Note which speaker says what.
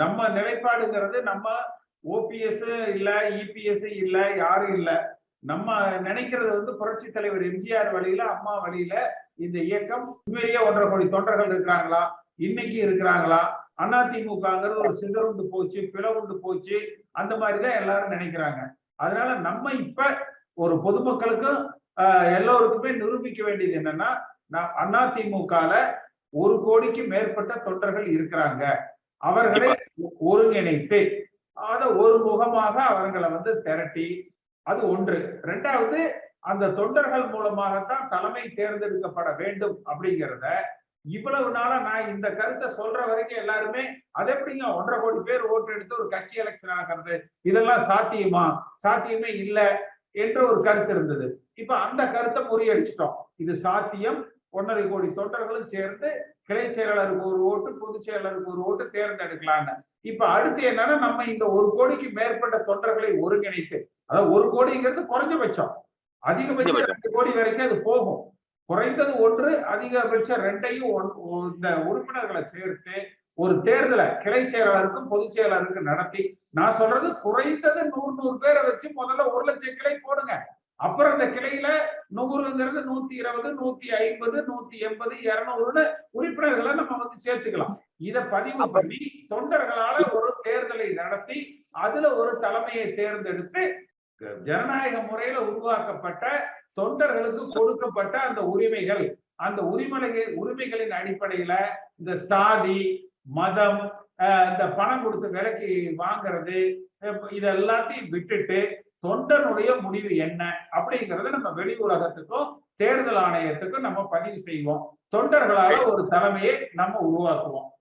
Speaker 1: நம்ம நிலைப்பாடுங்கிறது நம்ம ஓபிஎஸ் இல்ல இபிஎஸ் இல்ல யாரும் இல்ல. நம்ம நினைக்கிறது வந்து புரட்சி தலைவர் எம்ஜிஆர் வழியில அம்மா வழியில இந்த இயக்கம் உண்மையிலேயே ஒன்றரை கோடி தொண்டர்கள் இருக்கிறாங்களா? இன்னைக்கு இருக்கிறாங்களா? அதிமுகங்கிறது ஒரு சிதறுண்டு போச்சு பிளவுண்டு போச்சு அந்த மாதிரிதான் எல்லாரும் நினைக்கிறாங்க. அதனால நம்ம இப்ப ஒரு பொதுமக்களுக்கும் எல்லோருக்குமே நிரூபிக்க வேண்டியது என்னன்னா நான் அதிமுகல ஒரு கோடிக்கு மேற்பட்ட தொண்டர்கள் இருக்கிறாங்க. அவர்களை ஒருங்கிணைத்து அத ஒரு முகமாக அவர்களை வந்து திரட்டி அது ஒன்று. ரெண்டாவது அந்த தொண்டர்கள் மூலமாகத்தான் தலைமை தேர்ந்தெடுக்கப்பட வேண்டும் அப்படிங்கிறத இவ்வளவு நாளா நான் இந்த கருத்தை சொல்ற வரைக்கும் எல்லாருமே அது எப்படிங்க ஒன்றரை கோடி பேர் ஓட்டு எடுத்து ஒரு கட்சி எலெக்ஷன் ஆகிறது இதெல்லாம் சாத்தியமா? சாத்தியமே இல்ல என்ற ஒரு கருத்து இருந்தது. இப்ப அந்த கருத்தை முறியடிச்சிட்டோம். இது சாத்தியம் ஒன்றரை கோடி தொண்டர்களும் சேர்ந்து கிளை செயலாளருக்கு ஒரு ஓட்டு பொதுச் செயலாளருக்கு ஒரு ஓட்டு தேர்ந்தெடுக்கலாம்னு இப்ப அடுத்து என்னன்னா நம்ம இந்த ஒரு கோடிக்கு மேற்பட்ட தொண்டர்களை ஒருங்கிணைத்து அதாவது ஒரு கோடிங்கிறது குறைஞ்சபட்சம். அதிகபட்சம் ரெண்டு கோடி வரைக்கும் அது போகும். குறைந்தது ஒன்று அதிகபட்சம் ரெண்டையும் இந்த உறுப்பினர்களை சேர்த்து ஒரு தேர்தலை கிளை செயலாளருக்கும் பொதுச் செயலாளருக்கும் நடத்தி நான் சொல்றது குறைந்தது நூறு நூறு பேரை வச்சு முதல்ல ஒரு லட்சம் கிளை போடுங்க. அப்புறம் இந்த கிளையில நூறுங்கிறது நூத்தி இருபது நூத்தி ஐம்பது நூத்தி எண்பது இருநூறுன்னு உறுப்பினர்களை நம்ம வந்து சேர்த்துக்கலாம். இத பதிவு பண்ணி தொண்டர்களால ஒரு தேர்தலை நடத்தி அதுல ஒரு தலைமையை தேர்ந்தெடுத்து ஜனநாயக முறையில உருவாக்கப்பட்ட தொண்டர்களுக்கு கொடுக்கப்பட்ட அந்த உரிமைகள் அந்த உரிமைகள் உரிமைகளின் அடிப்படையில இந்த சாதி மதம் இந்த பணம் கொடுத்து விலைக்கு வாங்குறது இது எல்லாத்தையும் விட்டுட்டு தொண்டனுடைய முடிவு என்ன அப்படிங்கறத நம்ம வெளி உலகத்துக்கும் தேர்தல் ஆணையத்துக்கும் நம்ம பதிவு செய்வோம். தொண்டர்களால ஒரு தலைமையை நம்ம உருவாக்குவோம்.